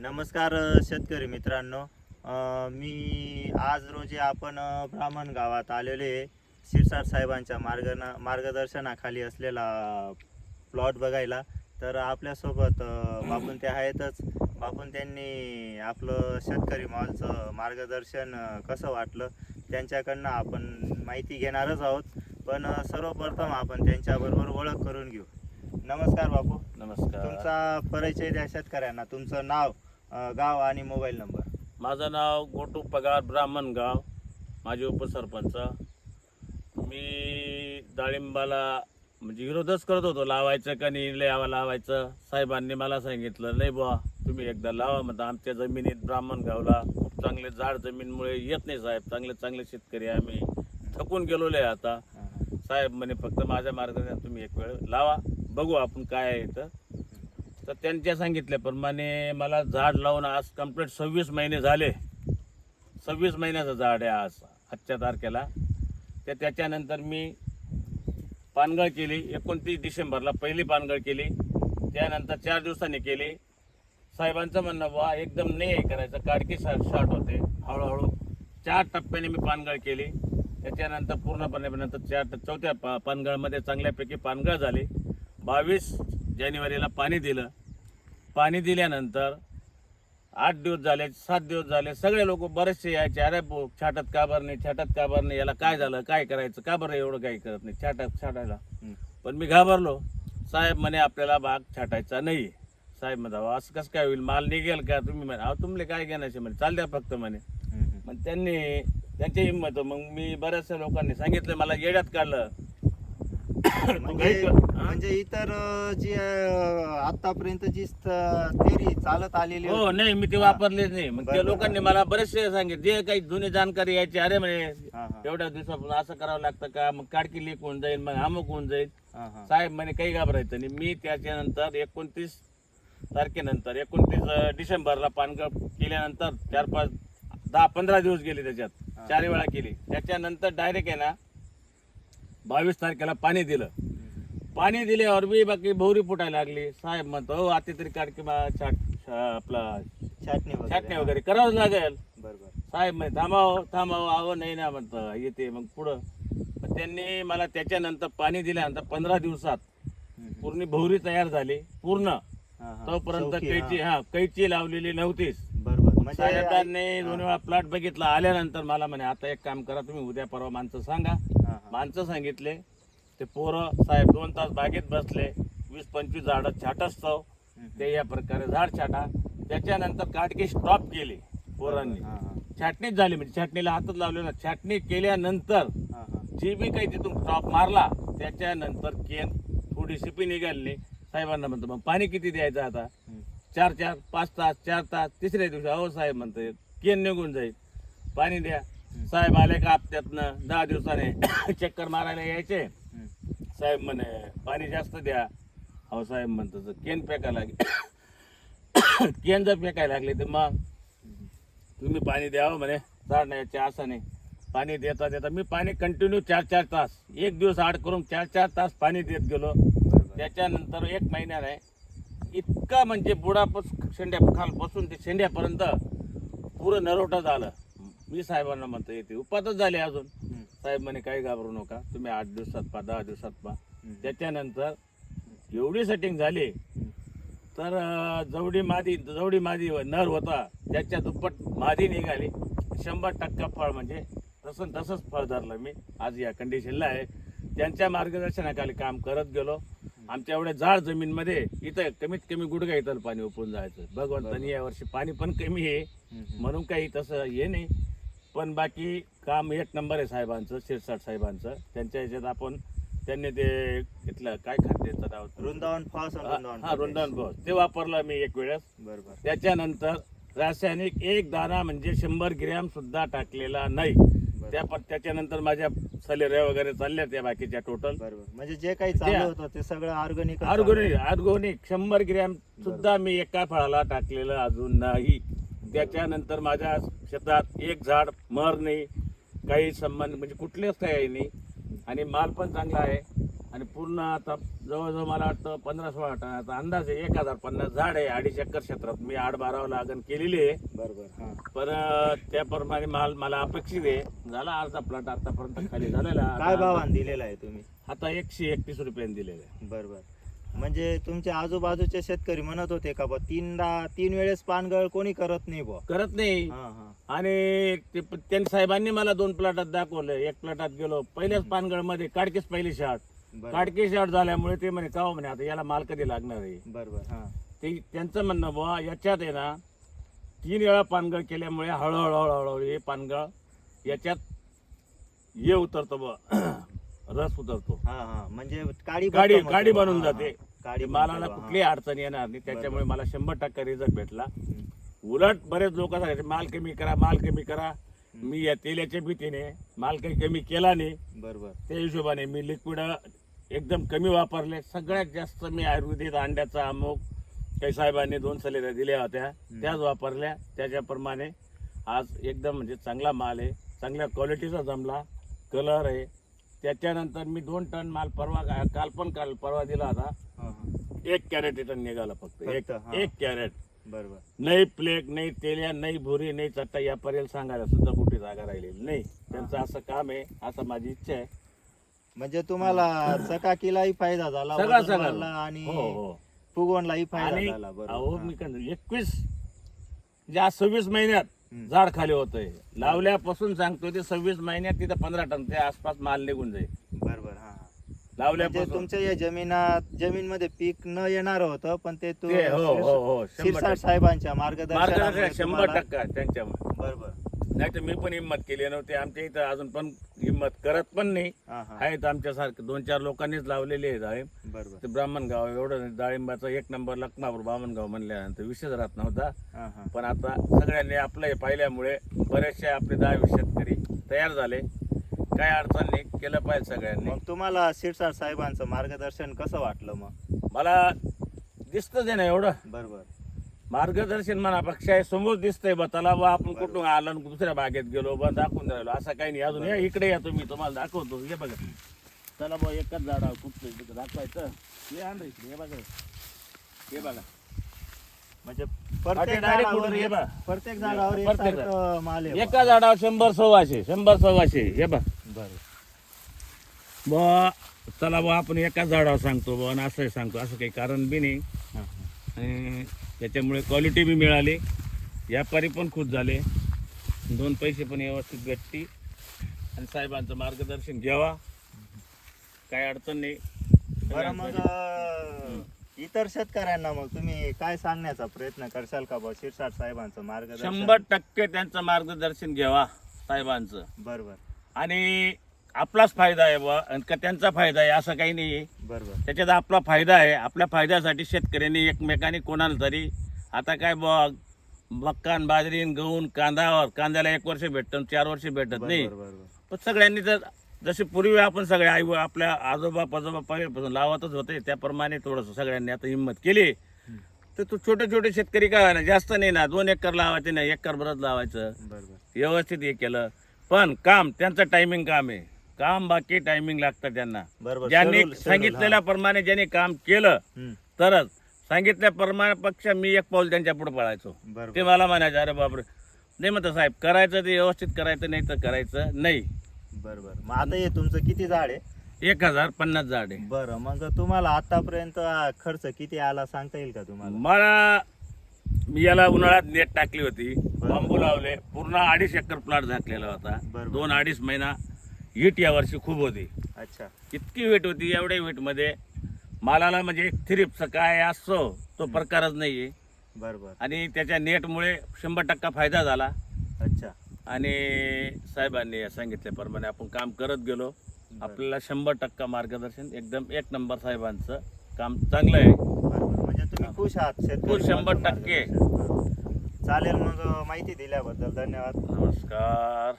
नमस्कार शेतकरी मित्रांनो. मी आज रोजी आपण ब्राह्मण गावात आलेले आहे. शिरसाट साहेबांच्या मार्गना मार्गदर्शनाखाली असलेला प्लॉट बघायला. तर आपल्यासोबत बापून ते आहेतच. बापून त्यांनी आपलं शेतकरी मॉलचं मार्गदर्शन कसं वाटलं त्यांच्याकडनं आपण माहिती घेणारच आहोत. पण सर्वप्रथम आपण त्यांच्याबरोबर ओळख करून घेऊ. नमस्कार बापू. नमस्कार. तुमचा परिचय द्या शेतकऱ्यांना. तुमचं नाव? अ, गाव आणि मोबाईल नंबर. माझं नाव गोटू पगार ब्राह्मणगाव माझे उपसरपंच. मी डाळिंबाला म्हणजे विरोधच करत होतो लावायचं का नाही लावा लावायचं. साहेबांनी मला सांगितलं नाही बुवा तुम्ही एकदा लावा म्हणता आमच्या जमिनीत ब्राह्मणगावला खूप चांगले जाड जमीनमुळे येत नाही साहेब चांगले चांगले शेतकरी आहे आम्ही. थकून गेलेलो आहे आता साहेब म्हणे फक्त माझ्या मार्गाने तुम्ही एक वेळ लावा बघू आपण काय आहे इथं. तर त्यांच्या सांगितल्याप्रमाणे मला झाड लावून आज कंप्लीट सव्वीस महिने झाले. सव्वीस महिन्याचं झाड आहे आज आजच्या तारखेला. तर त्याच्यानंतर मी पानगळ केली. एकोणतीस डिसेंबरला पहिली पानगळ केली. त्यानंतर चार दिवसांनी केली. साहेबांचं म्हणणं वा एकदम नाही हे करायचं. काडकी शा शॉट होते. हळूहळू चार टप्प्याने मी पानगळ केली. त्याच्यानंतर पूर्णपणे नंतर चार चौथ्या पा पानगळमध्ये चांगल्यापैकी पानगळ झाली. बावीस जानेवारीला पाणी दिलं. पाणी दिल्यानंतर आठ दिवस झाले सात दिवस झाले सगळे लोक बरेचसे यायचे अरे बो छाटत का बरं नाही छाटत का बरं नाही याला काय झालं काय करायचं का बरं एवढं काही करत नाही छाटत छाटायला. पण मी घाबरलो. साहेब म्हणे आपल्याला बाग छाटायचा नाही. साहेब म्हणता "अहो, असं कसं काय होईल? माल निघेल का? तुम्ही म्हणे अहो तुमले काय घेण्याचे म्हणे चाल द्या फक्त म्हणे. मग त्यांनी त्यांची हिंमत मग मी बऱ्याचशा लोकांनी सांगितलं मला येड्यात काढलं. म्हणजे? म्हणजे इतर जी आतापर्यंत जी थेरी चालत आलेली हो. नाही मी ते. वापरलेच नाही मग त्या. लोकांनी मला बरेचसे सांगितले जे काही जुनी जाणकारी यायची अरे म्हणे. एवढ्या दिवसापासून असं करावं लागतं का मग काडकी लीक होऊन जाईल मग अमुक होऊन जाईल. साहेब म्हणे काही घाबरायचं नाही मी त्याच्यानंतर एकोणतीस तारखेनंतर एकोणतीस डिसेंबरला पानगळ केल्यानंतर चार पाच दहा पंधरा दिवस गेले त्याच्यात. चार वेळा केली त्याच्यानंतर डायरेक्ट आहे ना बावीस तारखेला पाणी दिलं. पाणी दिल्यावर बी बाकी भोवरी फुटायला लागली. साहेब म्हणतो हो आता तरी बा छाट छा- आपला छाटणी वगैरे छाटणी वगैरे करावंच लागेल. बरोबर. साहेब म्हणे थांबाव थांबाव आहो नाही ना म्हणतं येते मग पुढं. त्यांनी मला त्याच्यानंतर पाणी दिल्यानंतर पंधरा दिवसात. पूर्ण भोवरी तयार झाली पूर्ण. तोपर्यंत कैची हा. कैची लावलेली नव्हतीच. बरोबर. म्हणजे साहेबांनी हा, दोन वेळा प्लॉट बघितला आल्यानंतर मला म्हणे आता एक काम करा तुम्ही उद्या परवा माणसं सांगा. माणसं सांगितले ते पोरं साहेब दोन तास बागेत बसले वीस पंचवीस झाडं हं, हं. ते या प्रकारे झाड छाटा. त्याच्यानंतर काटकी स्टॉप केली पोरांनी. छाटणीच झाली म्हणजे छाटणीला हातच लावले ना. छाटणी केल्यानंतर. जी बी काही तिथून स्टॉप मारला त्याच्यानंतर केन थोडी शिपी निघाली. साहेबांना म्हणतो मग पाणी किती द्यायचं आता. चार चार पाच तास चार तास. तिसऱ्या दिवशी अहो साहेब म्हणते केन निघून जाईल. पाणी द्या. साहेब आले का हप्त्यातनं? दहा दिवसाने चक्कर मारायला यायचे. हं. साहेब म्हणे पाणी जास्त द्या. अहो साहेब म्हणतो तर केन फेकायला लागले केन जर फेकायला लागले तर मग? तुम्ही पाणी द्यावं म्हणे झाड नाही याच्या आसाने. पाणी देता देता. मी पाणी कंटिन्यू चार चार तास एक दिवस आड करून चार चार तास पाणी देत गेलो. त्याच्यानंतर एक महिन्याने इतका म्हणजे बुडापासून शेंड्या खालपासून ते शेंड्यापर्यंत पुरं नरोटा झालं. मी साहेबांना म्हणतो येते उपातच झाले अजून. साहेब म्हणे काही घाबरू नका तुम्ही आठ दिवसात पा दहा दिवसात पा. त्याच्यानंतर एवढी सेटिंग झाली. तर जवडी मादी जवडी मादी नर होता त्याच्या दुप्पट मादी निघाली. शंभर टक्का फळ म्हणजे तसं तसंच फळ धरलं मी. आज या कंडिशनला आहे. त्यांच्या मार्गदर्शनाखाली काम करत गेलो. आमच्या एवढ्या जाड जमीनमध्ये इथं कमीत कमी गुडघा इथं पाणी उपळून जायचं. भगवंतानी यावर्षी पाणी पण कमी आहे. म्हणून काही तसं हे नाही. पण बाकी काम एक नंबर आहे साहेबांचं शिरसाट साहेबांचं. त्यांच्या ह्याच्यात आपण त्यांनी ते घेतलं. काय खाते त्याचं नाव? वृंदावन आणि वृंदावन हा वृंदावन बॉस ते वापरलं मी एक वेळेस. बरोबर. त्याच्यानंतर रासायनिक एक दाना म्हणजे शंभर ग्रॅम सुद्धा टाकलेला नाही. त्या पण त्याच्यानंतर माझ्या सलेऱ्या वगैरे चालल्या त्या बाकीच्या टोटल बरोबर. म्हणजे जे काही चालू होतं ते सगळं ऑर्गॅनिक ऑर्गोनिक ऑर्गोनिक शंभर ग्रॅम सुद्धा मी एका फळाला टाकलेलं अजून नाही. त्याच्यानंतर माझ्या शेतात एक झाड मर नाही काही संबंध म्हणजे कुठलेच काही नाही. आणि माल पण चांगला आहे. आणि पूर्ण आता जवळजवळ मला वाटतं पंधरा सोळा टनाचा अंदाज आहे एक हजार पन्नास झाड आहे अडीच एकर क्षेत्रात. मी आठ बारा लागण केलेली आहे. बरोबर पण त्याप्रमाणे माल मला अपेक्षित आहे. झाला अर्धा प्लॉट आतापर्यंत खाली झालेला. काय भावान दिलेला आहे तुम्ही? आता एकशे एकतीस रुपयांनी दिलेले आहे. बरोबर. म्हणजे तुमच्या आजूबाजूचे शेतकरी म्हणत होते का बा तीनदा तीन वेळेस पानगळ कोणी करत नाही बुवा करत नाही. हा हा. आणि ते प- त्यांनी साहेबांनी मला दोन प्लॉटात दाखवलं. एक प्लॉटात गेलो. पहिल्याच पानगडमध्ये काडकीच पहिली शाट बरोबर. काडकी शाट झाल्यामुळे ते म्हणे का हो म्हणे आता याला माल कधी लागणार आहे? बरोबर हा. ते त्यांचं म्हणणं बुवा याच्यात आहे ना तीन वेळा पानगळ केल्यामुळे हळूहळू हळूहळू हे पानगळ याच्यात ये उतरतो बुवा रस उतरतो. हा हा. म्हणजे काडी गाडी गाडी. बनून हा, जाते. बनते मालाला तेव्हा, कुठलीही. अडचण येणार नाही. त्याच्यामुळे. मला शंभर टक्का रिझल्ट भेटला. उलट बरेच लोक सांगायचे माल कमी करा माल कमी करा. मी या तेलाच्या भीतीने माल काही कमी केला नाही. बरोबर त्या हिशोबाने मी लिक्विड एकदम कमी वापरले. सगळ्यात जास्त मी आयुर्वेदिक अंड्याचा अमुक काही साहेबांनी दोन सलेऱ्या दिल्या होत्या. त्याच वापरल्या. त्याच्याप्रमाणे आज एकदम म्हणजे चांगला माल आहे. चांगल्या क्वालिटीचा जमला. कलर आहे. त्याच्यानंतर मी दोन टन माल परवा काल पण काल परवा दिला होता. एक कॅरेट टन निघाला फक्त. एक फक्त, हा. एक कॅरेट. बरोबर. नाही प्लेट नाही तेल्या नाही भुरी नाही चट्टा यापर्यंत सांगायला सुद्धा कुठे जागा राहिलेली नाही. त्यांचं असं काम आहे असं माझी इच्छा आहे. म्हणजे तुम्हाला चकाकीलाही फायदा झाला सगळा सगळा आणि हो हो. फुगवणलाही फायदा आणि झाला अहो बरोबर मी. काय एकवीस ज्या सव्वीस महिन्यात हम्म. झाड खाली होतंय लावल्यापासून सांगतो ते सव्वीस महिन्यात तिथं पंधरा टनच्या आसपास माल निघून जाईल. बरोबर. म्हणजे लावल्यापासून तुमच्या या जमिनात जमीन मध्ये पीक न येणार होतं पण ते तू ते हो हो हो शंभर शिरसाट टक्के. साहेबांच्या मार्गदर्शन शंभर टक्का त्यांच्यामुळे. बरोबर. नाही तर मी पण हिंमत केली नव्हती. आमच्या इथं अजून पण हिंमत करत पण नाही. हा हा. आहेत आमच्यासारखे दोन चार लोकांनीच लावलेले आहे डाळिंब बरोबर. ते ब्राह्मण गाव एवढं नाही. डाळिंबाचा एक नंबर लखमापूर ब्राह्मण गाव म्हणल्यानंतर विषयच राहत नव्हता. हा हा. पण आता सगळ्यांनी आपलं हे पाहिल्यामुळे बरेचसे आपले दहावी शेतकरी तयार झाले. काय अडचण नाही केलं पाहिजे सगळ्यांनी. मग तुम्हाला शिरसाट साहेबांचं मार्गदर्शन कसं वाटलं मग? मला दिसतंच आहे ना एवढं. बरोबर. मार्गदर्शन मनापेक्षा हे समोर दिसतंय बा त्याला बा आपण कुठून आलो दुसऱ्या बागेत गेलो बा दाखवून राहिलो. असं काही नाही. अजून हे इकडे या तुम्ही तुम्हाला दाखवतो. हे बघा. चला बा एकच झाडा तिथं दाखवायचं. हे आण रे इकडे, हे बघा. हे बघा. म्हणजे प्रत्येक झाडावर ये. प्रत्येक झाडावर आहे एका झाडावर शंभर सव्वाशे शंभर सव्वाशे. हे बघ. बरोबर बा चला बा आपण एकाच झाडावर सांगतो बा आणि असं सांगतो. असं काही कारण बी नाही. आणि त्याच्यामुळे क्वालिटी बी मिळाली. व्यापारी पण खुश झाले. दोन पैसे पण व्यवस्थित भेटतील. आणि साहेबांचं मार्गदर्शन घ्यावा. काय अडचण नाही. बरं मग इतर शेतकऱ्यांना मग तुम्ही काय सांगण्याचा प्रयत्न करशाल का बा शिरसाट साहेबांचं मार्गदर्शन? शंभर टक्के त्यांचं मार्गदर्शन घ्यावा साहेबांचं. बरोबर आणि आपलाच फायदा आहे बा आणि का त्यांचा फायदा आहे असं काही नाही आहे बरोबर. त्याच्यात आपला फायदा आहे. आपल्या फायद्यासाठी शेतकऱ्यांनी एकमेकांनी कोणाला तरी आता काय बघ मक्कान बाजरीन गहून कांदावर कांद्याला एक वर्ष भेटतं चार वर्ष भेटत नाही. बरोबर बरोबर. पण सगळ्यांनी जर जसे पूर्वी आपण सगळे आई आपल्या आजोबा पजोबा पहिल्यापासून लावतच होते त्याप्रमाणे थोडंसं सगळ्यांनी आता हिंमत केली. तर तू छोटे छोटे शेतकरी काय ना जास्त नाही ना दोन एकर लावायचे नाही एकर भरत लावायचं. बरोबर. व्यवस्थित हे केलं. पण काम त्यांचं टायमिंग काम आहे. काम बाकी टायमिंग लागतं त्यांना. बरोबर. ज्यांनी schedule- schedule, सांगितलेल्या प्रमाणे ज्यांनी काम केलं. हम्म, तरच. सांगितल्या प्रमाणे पेक्षा मी एक पाऊल त्यांच्या पुढे पळायचो. ते बरोबर मला म्हणायचे अरे बापरे. नाही म्हणतो साहेब करायचं ते व्यवस्थित करायचं नाही तर करायचं नाही. बरोबर. मग आता हे तुमचं किती झाड आहे? एक हजार पन्नास झाड आहे. बरं मग तुम्हाला आतापर्यंत खर्च किती आला सांगता येईल का तुम्हाला? मला मी याला उन्हाळ्यात नेट टाकली होती. बांबू लावले. पूर्ण अडीच एकर प्लॉट झाकलेला होता. बरोबर. दोन अडीच महिना हीट या वर्षी खूप होती. अच्छा. इतकी वेट होती एवढ्या वेटमध्ये मालाला म्हणजे थ्रिप्स काय असतो तो प्रकारच नाहीये. बरोबर. आणि त्याच्या नेटमुळे शंभर टक्का फायदा झाला. अच्छा. आणि साहेबांनी सांगितल्याप्रमाणे आपण काम करत गेलो. आपल्याला शंभर टक्का मार्गदर्शन एकदम एक नंबर साहेबांचं काम चांगलं आहे. बरोबर. म्हणजे तुम्ही खुश आहात शेतकरी शंभर. टक्के. चालेल मग माहिती दिल्याबद्दल धन्यवाद नमस्कार